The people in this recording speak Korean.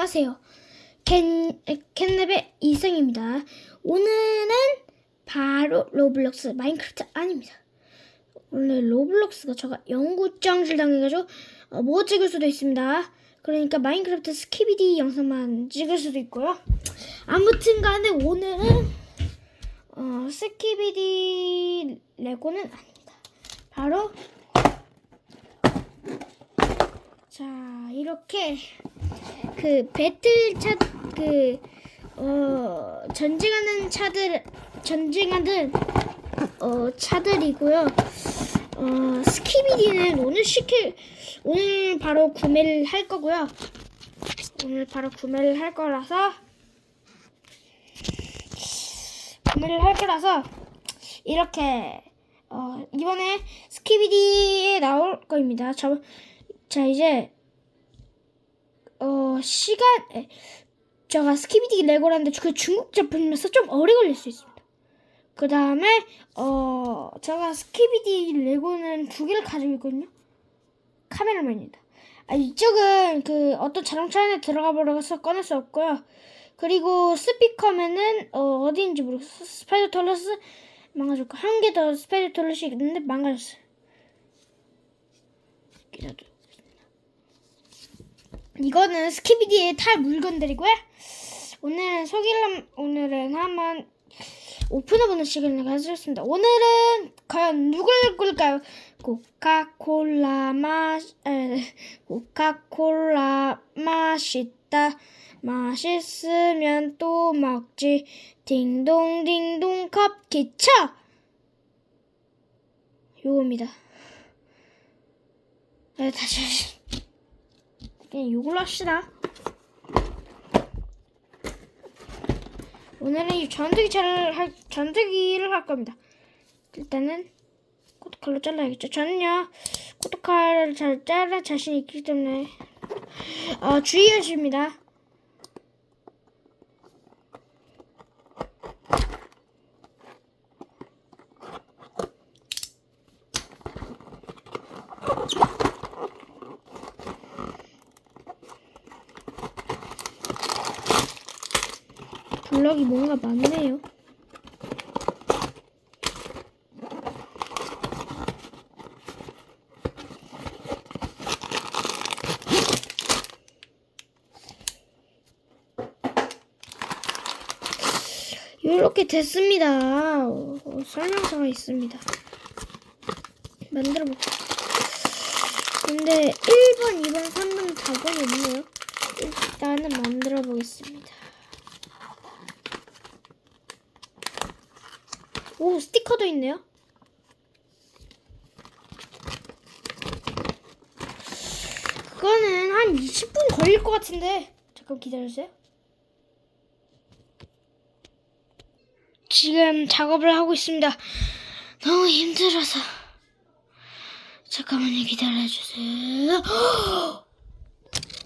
안녕하세요. 캔, 캔랩의 이승입니다. 오늘은 바로 로블록스 마인크래프트 아닙니다. 원래 로블록스가 제가 영구정질 당해가지고 어, 못 찍을 수도 있습니다. 그러니까 마인크래프트 스키비디 영상만 찍을 수도 있고요. 아무튼 간에 오늘은 어, 스키비디 레고는 아닙니다. 바로 자 이렇게 그 배틀 차 그 어, 전쟁하는 차들 전쟁하는 어, 차들이고요. 어, 스키비디는 오늘 시킬 오늘 바로 구매를 할 거고요. 오늘 바로 구매를 할 거라서 구매를 할 거라서 이렇게 어, 이번에 스키비디에 나올 거입니다. 저, 자 이제 어 시간 에, 제가 스키비디 레고라는데 그 중국 제품이라서 좀 오래 걸릴 수 있습니다. 그 다음에 어 제가 스키비디 레고는 두 개를 가지고 있거든요. 카메라맨입니다. 아, 이쪽은 그 어떤 자동차 안에 들어가 버려서 꺼낼 수 없고요. 그리고 스피커맨은 어, 어디인지 모르겠어. 스파이더 톨러스 망가졌고 한 개 더 스파이더 톨러스 있는데 망가졌어요. 기다려. 이거는 스키비디에 탈 물건들이고요. 오늘은 소길람 오늘은 한번 오픈해보는 시간을 가졌습니다. 오늘은 과연 누굴 꿀까요? 코카콜라 맛, 에, 코카콜라 맛있다. 맛있으면 또 먹지. 딩동딩동 컵 기차. 요겁니다. 네, 다시 그냥 이걸로 합시다. 오늘은 이 전투기 차를 할 전투기를 할 겁니다. 일단은 코토칼로 잘라야겠죠. 저는요 코토칼을 잘 자를 자신 있기 때문에 어, 주의해 줍니다. 블럭이 뭔가 많네요. 이렇게 됐습니다. 어, 어, 설명서가 있습니다. 만들어 볼게요. 근데 1번, 2번, 3번, 4번이 없네요. 일단은 만들어 보겠습니다. 오, 스티커도 있네요. 그거는 한 20분 걸릴 것 같은데. 잠깐 기다려주세요. 지금 작업을 하고 있습니다. 너무 힘들어서. 잠깐만요, 기다려주세요.